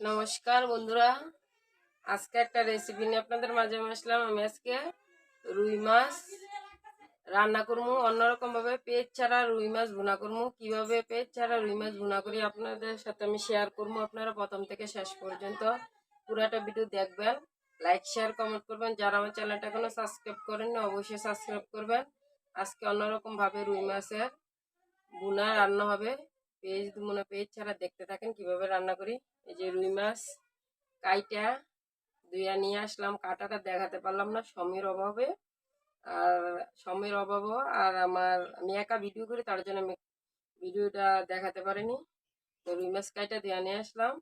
নমস্কার বন্ধুরা। আজকে একটা রেসিপি নিয়ে আপনাদের মাঝে আসলাম। আমি আজকে রুই মাছ রান্না করব। অন্যরকম ভাবে পেঁয়াজ ছাড়া রুই মাছ ভুনা করব। কীভাবে পেঁয়াজ ছাড়া রুই মাছ ভুনা করি আপনাদের সাথে আমি শেয়ার করব। আপনারা প্রথম থেকে শেষ পর্যন্ত পুরাটা ভিডিও দেখবেন লাইক শেয়ার কমেন্ট করবেন। যারা আমার চ্যানেলটা এখনও সাবস্ক্রাইব করেননি, অবশ্যই সাবস্ক্রাইব করবেন। আজকে অন্যরকম ভাবে রুই মাছের বুনা রান্না হবে। পেঁয়াজ মনে পেঁয়াজ ছাড়া দেখতে থাকেন, কীভাবে রান্না করি? এই যে রুই মাছ, কাইটা দুইয়া নিয়ে আসলাম, কাটাটা দেখাতে পারলাম না, সময়ের অভাবে। আর সময়ের অভাবও, আর আমার, আমি একা ভিডিও করি, তার জন্য আমি ভিডিওটা দেখাতে পারিনি। তো রুই মাছ, কাইটা দিয়ে নিয়ে আসলাম।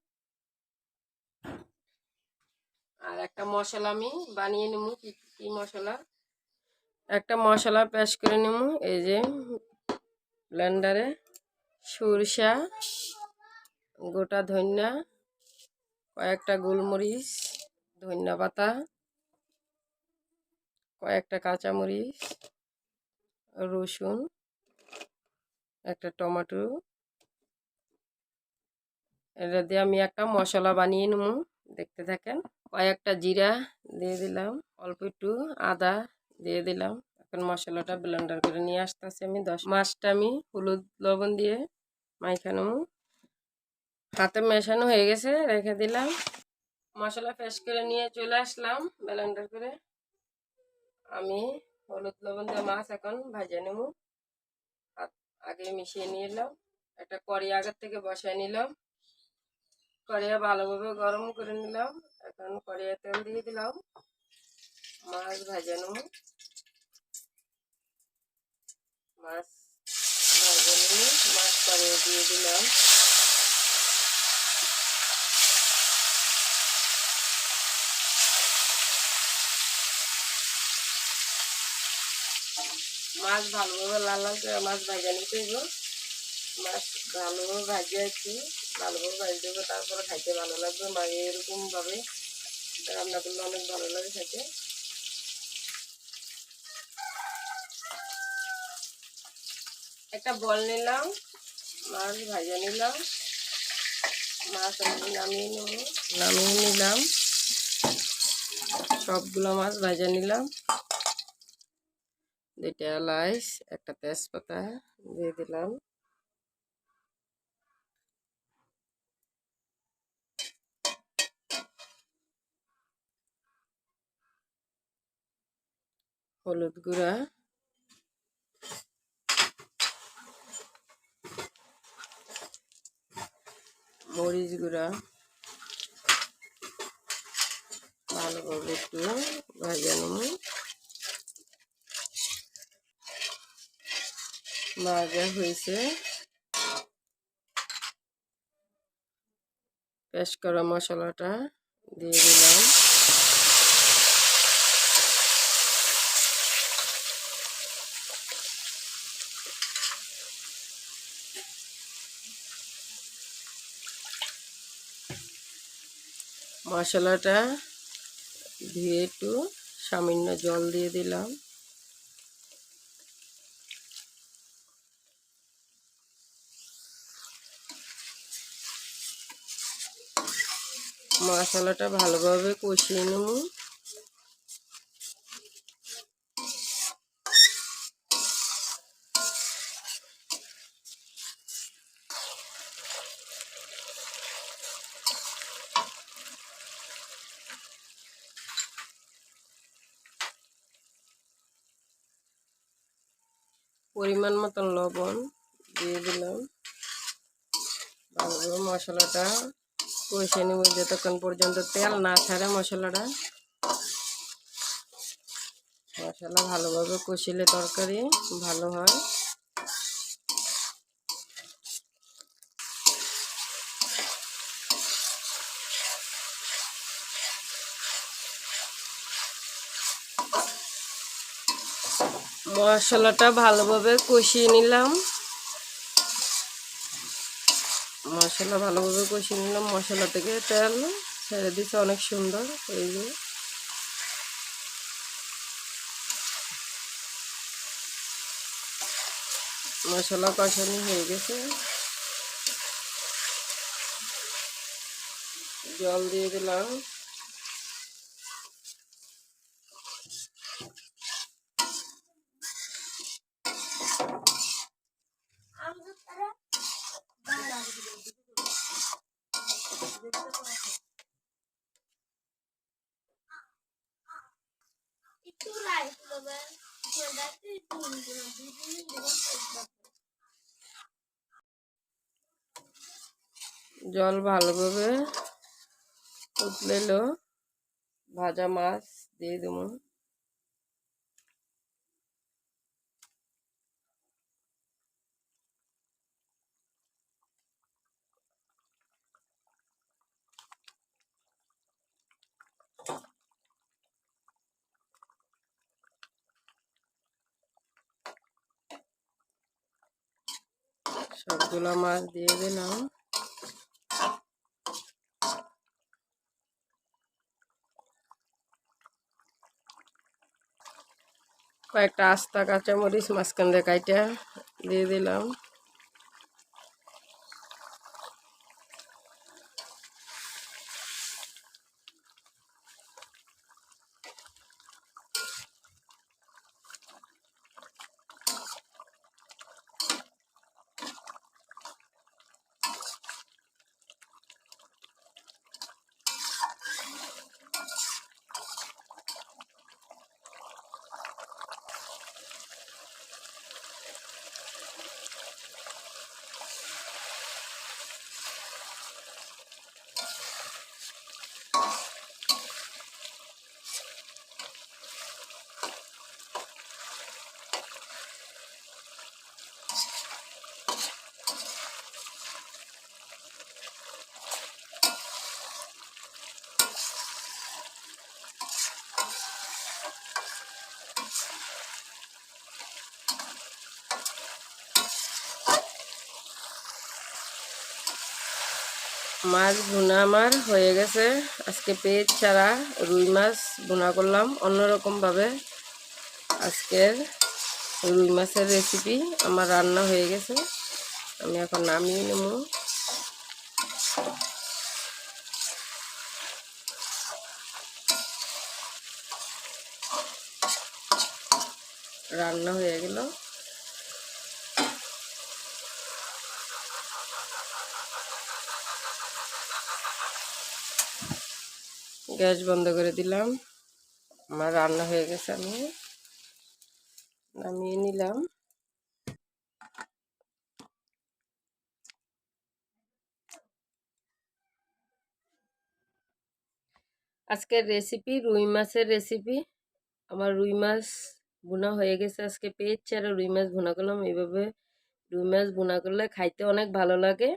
আর একটা মশলা আমি বানিয়ে নেব, কি কি মশলা? একটা মশলা পেস্ট করে নেব, এই যে ব্লেন্ডারে। সরষা, গোটা ধনিয়া, কয়েকটা গোলমরিচ, ধনিয়া পাতা, কয়েকটা কাঁচামরিচ, রসুন, একটা টমেটো। এটা দিয়ে আমি একটা মশলা বানিয়ে নেব, দেখতে থাকেন। কয়েকটা জিরা দিয়ে দিলাম, অল্প একটু আদা দিয়ে দিলাম। এখন মশলাটা ব্লেন্ডার করে নিয়ে আসতেছি আমি দশ মাছটা আমি হলুদ লবণ দিয়ে মাইখানো হাতে মেশানো হয়ে গেছে, রেখে দিলাম। মশলা ফ্রেশ করে নিয়ে চলে আসলাম ব্লেন্ডার করে। আমি হলুদ লবণ দিয়ে মাছ এখন ভাজে নেব। আগে মিশিয়ে নিলাম। একটা কড়ি আগের থেকে বসায় নিলাম। কড়িয়া ভালোভাবে গরম করে নিলাম। এখন কড়িয়া তেল দিয়ে দিলাম। মাছ ভাজে নেব। মাছ মাছ কড়িয়ে দিয়ে দিলাম। মাছ ভালোভাবে লাল লাল করে মাছ ভাজা নিতে হইব। মাছ ভালোভাবে ভাজে আছে, ভালোভাবে ভাজি দেবো, তারপরে খাইতে ভালো লাগবে। মা এরকমভাবে রান্না করলে অনেক ভালো লাগে খেতে। একটা বল নিলাম। মাছ ভাজা নিলাম। মাছ আমি নামিয়ে নেব। নামিয়ে নিলাম। সবগুলো মাছ ভাজা নিলাম। দুইটা এলাচ একটা তেজপাতা দিয়ে দিলাম। হলুদ গুঁড়া মরিচ গুঁড়া ভালোভাবে একটু ভাজা নেব। ভাজা হয়েছে। পেশ করা মশলাটা দিয়ে দিলাম। মশলাটা ধুয়ে একটু সামান্য জল দিয়ে দিলাম। মশলাটা ভালোভাবে কষিয়ে নেব। পরিমাণ মতন লবণ দিয়ে দিলাম। ভালোভাবে মশলাটা কষে নিব যতক্ষণ পর্যন্ত তেল না ছাড়ে মশলাটা। মশলা ভালোভাবে কষিলে তরকারি ভালো হয়। মশলাটা ভালোভাবে কষিয়ে নিলাম। মশলা ভালোভাবে কষিয়ে নিলাম। মশলা থেকে তেল ছেড়ে দিচ্ছে অনেক সুন্দর। এই যে। মশলা কষানি হয়ে গেছে। জল দিয়ে দিলাম। জল ভালোভাবে উতলেলো ভাজা মাছ দিয়ে দেবো। সবগুলো মাছ দিয়ে দিলাম। কয়েকটা আস্তা কাঁচামরিচ মাঝখান দিয়ে কাইটা দিয়ে দিলাম। মাছ ভুনা আমার হয়ে গেছে। আজকে পেঁয়াজ ছাড়া রুই মাছ ভুনা করলাম। অন্যরকমভাবে আজকের রুই মাছের রেসিপি আমার রান্না হয়ে গেছে। আমি এখন নামিয়ে নেব। রান্না হয়ে গেল। গ্যাস বন্ধ করে দিলাম। আমার রান্না হয়ে গেছে, আমি নামিয়ে নিলাম। আজকের রেসিপি রুই মাছের রেসিপি আমার রুই মাছ বোনা হয়ে গেছে, আজকে পেয়েছি আর রুই মাছ বোনা করলাম। এইভাবে রুই মাছ বোনা করলে খাইতে অনেক ভালো লাগে।